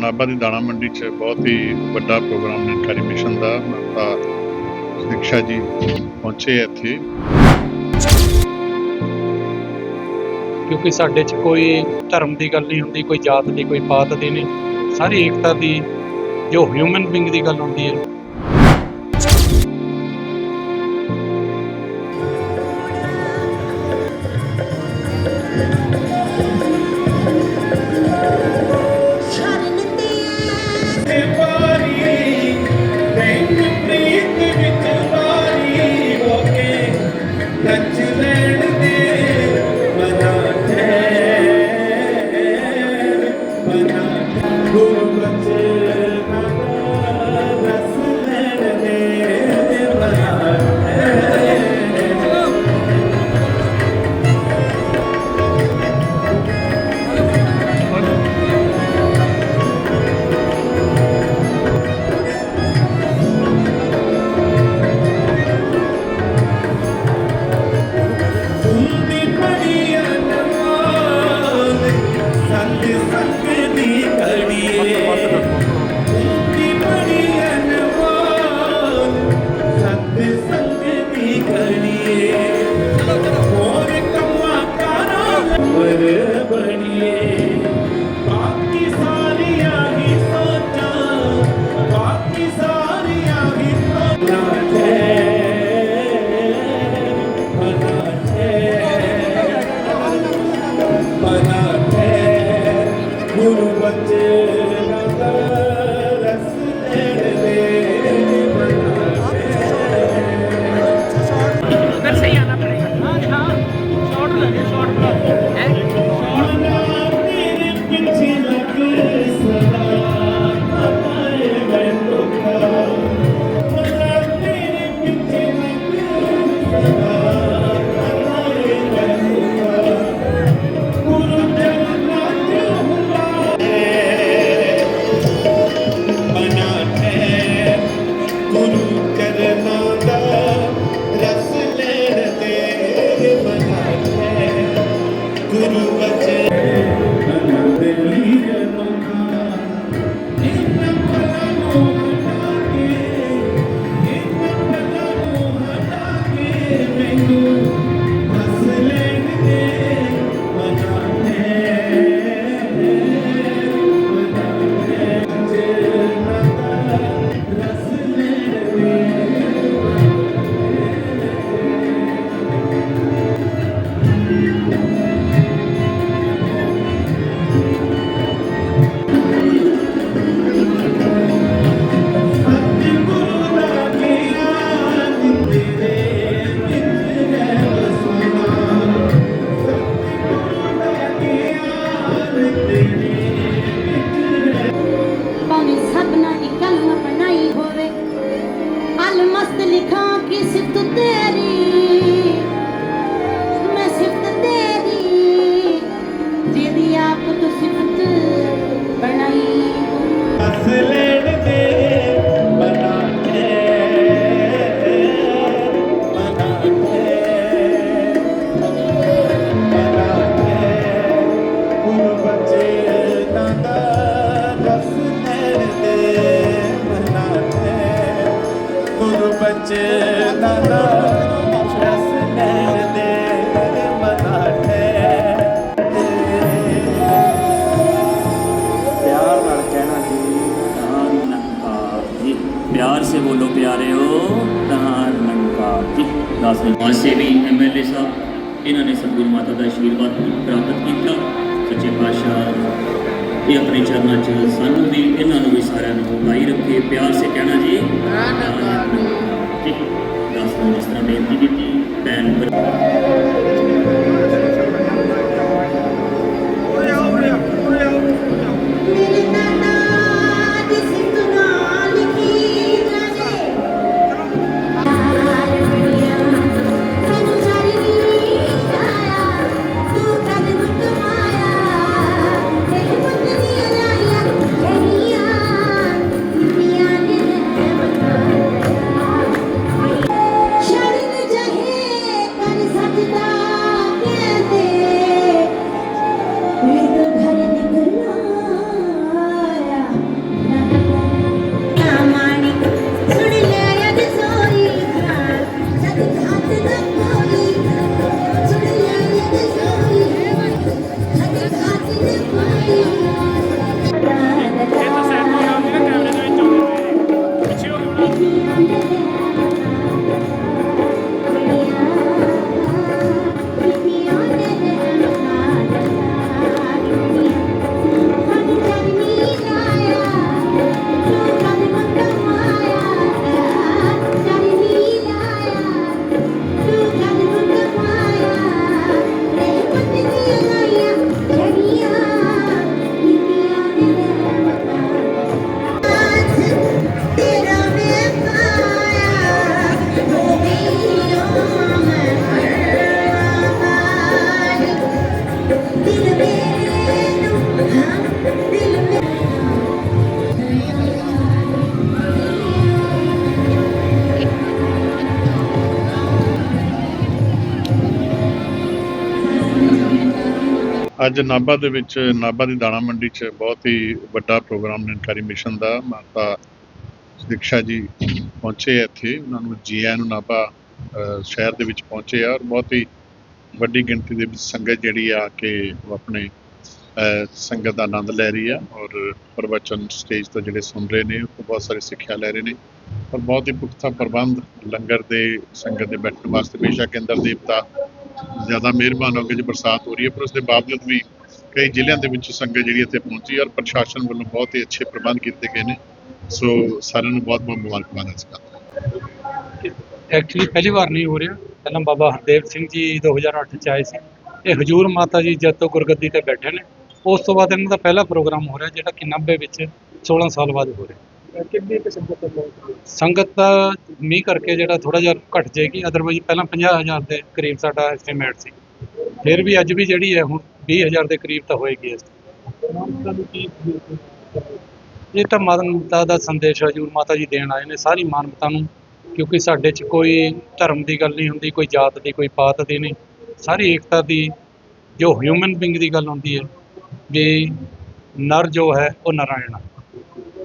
ਨਾਭਾ ਦੀ ਦਾਣਾ ਮੰਡੀ 'ਚ ਬਹੁਤ ਹੀ ਵੱਡਾ ਪ੍ਰੋਗਰਾਮ ਨਿਕਾਰੀ ਮਿਸ਼ਨ ਦਾ। ਮਾਤਾ ਸਿੱਖਿਆ ਜੀ ਪਹੁੰਚੇ ਇੱਥੇ। ਕਿਉਂਕਿ ਸਾਡੇ 'ਚ ਕੋਈ ਧਰਮ ਦੀ ਗੱਲ ਨਹੀਂ ਹੁੰਦੀ, ਕੋਈ ਜਾਤ ਦੀ, ਕੋਈ ਪਾਤ ਦੀ ਨਹੀਂ। ਸਾਰੀ ਏਕਤਾ ਦੀ ਜੋ ਹਿਊਮਨ ਬੀਇੰਗ ਦੀ ਗੱਲ ਹੁੰਦੀ ਹੈ। Jai प्यार से बोलो प्यारे हो तहान से भी एम एल ए साहब इन्होंने सतगुरु माता का आशीर्वाद प्राप्त किया। सच्चे पाशाह ये अपने चरणों च भी इन्होंने भी सारे लाई रखे। प्यार से कहना जी। हाँ, हाँ, हाँ। ਠੀਕ ਹੈ 10 ਨੂੰ ਇਸ ਤਰ੍ਹਾਂ ਬੇਨਤੀ ਕੀਤੀ ਪੈਨ ਅੱਜ ਨਾਭਾ ਦੇ ਵਿੱਚ, ਨਾਭਾ ਦੀ ਦਾਣਾ ਮੰਡੀ 'ਚ ਬਹੁਤ ਹੀ ਵੱਡਾ ਪ੍ਰੋਗਰਾਮ ਨਿਰਕਾਰੀ ਮਿਸ਼ਨ ਦਾ ਮਾਤਾ ਸਿੱਖਿਆ ਜੀ ਪਹੁੰਚੇ ਇੱਥੇ। ਉਹਨਾਂ ਨੂੰ ਜੀ ਆਇਆਂ ਨੂੰ ਨਾਭਾ ਸ਼ਹਿਰ ਦੇ ਵਿੱਚ ਪਹੁੰਚੇ ਆ ਔਰ ਬਹੁਤ ਹੀ ਵੱਡੀ ਗਿਣਤੀ ਦੇ ਵਿੱਚ ਸੰਗਤ ਜਿਹੜੀ ਆ ਕੇ ਉਹ ਆਪਣੇ ਸੰਗਤ ਦਾ ਆਨੰਦ ਲੈ ਰਹੀ ਆ ਔਰ ਪ੍ਰਵਚਨ ਸਟੇਜ ਤੋਂ ਜਿਹੜੇ ਸੁਣ ਰਹੇ ਨੇ ਉਹ ਬਹੁਤ ਸਾਰੇ ਸਿੱਖਿਆ ਲੈ ਰਹੇ ਨੇ ਔਰ ਬਹੁਤ ਹੀ ਪੁਖਤਾ ਪ੍ਰਬੰਧ ਲੰਗਰ ਦੇ, ਸੰਗਤ ਦੇ ਬੈਠਣ ਵਾਸਤੇ, ਬੇਸ਼ੱਕ ਇੰਦਰ ਦੇਵਤਾ ਜ਼ਿਆਦਾ ਮਿਹਰਬਾਨ ਹੋ ਕੇ ਜੇ ਬਰਸਾਤ ਹੋ ਰਹੀ ਹੈ, ਪਰ ਉਸ ਦੇ ਬਾਵਜੂਦ ਵੀ ਕਈ ਜ਼ਿਲ੍ਹਿਆਂ ਦੇ ਵਿੱਚ ਸੰਗਤ ਜਿਹੜੀ ਇੱਥੇ ਪਹੁੰਚੀ ਔਰ ਪ੍ਰਸ਼ਾਸਨ ਵੱਲੋਂ ਬਹੁਤ ਹੀ ਅੱਛੇ ਪ੍ਰਬੰਧ ਕੀਤੇ ਗਏ ਨੇ। ਸੋ ਸਾਰਿਆਂ ਨੂੰ ਬਹੁਤ ਬਹੁਤ ਮੁਬਾਰਕਬਾਦ ਇਸ ਗੱਲ ਐਕਚੁਅਲੀ ਪਹਿਲੀ ਵਾਰ ਨਹੀਂ ਹੋ ਰਿਹਾ। ਪਹਿਲਾਂ ਬਾਬਾ ਹਰਦੇਵ ਸਿੰਘ ਜੀ 2008 ਚ ਆਏ ਸੀ। ਇਹ ਹਜੂਰ ਮਾਤਾ ਜੀ ਜਦ ਤੋਂ ਗੁਰਗੱਦੀ ਤੇ ਬੈਠੇ ਨੇ, ਉਸ ਤੋਂ ਬਾਅਦ ਇਹਨਾਂ ਦਾ ਪਹਿਲਾ ਪ੍ਰੋਗਰਾਮ ਹੋ ਰਿਹਾ, ਜਿਹੜਾ ਕਿ 90 ਵਿੱਚ 16 ਸਾਲ ਬਾਅਦ ਹੋ ਰਿਹਾ। ਕਿੰਨੀ ਕੁ ਸੰਗਤ ਪਹੁੰਚੀ ਸੰਗਤ ਦਾ ਮੀਂਹ ਕਰਕੇ ਜਿਹੜਾ ਥੋੜਾ ਜਿਹਾ ਘਟ ਜਾਏਗੀ ਅਦਰਵਾਈਜ਼ ਪਹਿਲਾਂ 50000 ਦੇ ਕਰੀਬ ਸਾਡਾ ਐਸਟੀਮੇਟ ਸੀ। ਫਿਰ ਵੀ ਅੱਜ ਵੀ ਜਿਹੜੀ ਹੈ ਹੁਣ 20000 ਦੇ ਕਰੀਬ ਤਾਂ ਹੋਏਗੀ ਇਸ ਇਹ ਤਾਂ ਮਾਨਵਤਾ ਦਾ ਸੰਦੇਸ਼ ਹਜੂਰ ਮਾਤਾ ਜੀ ਦੇਣ ਆਏ ਨੇ ਸਾਰੀ ਮਾਨਵਤਾ ਨੂੰ ਕਿਉਂਕਿ ਸਾਡੇ 'ਚ ਕੋਈ ਧਰਮ ਦੀ ਗੱਲ ਨਹੀਂ ਹੁੰਦੀ ਕੋਈ ਜਾਤ ਦੀ ਕੋਈ ਪਾਤ ਦੀ ਨਹੀਂ। ਸਾਰੀ ਏਕਤਾ ਦੀ ਜੋ ਹਿਊਮਨ ਬੀਇੰਗ ਦੀ ਗੱਲ ਹੁੰਦੀ ਹੈ ਵੀ ਨਰ ਜੋ ਹੈ ਉਹ ਨਾਰਾਇਣ ਹੈ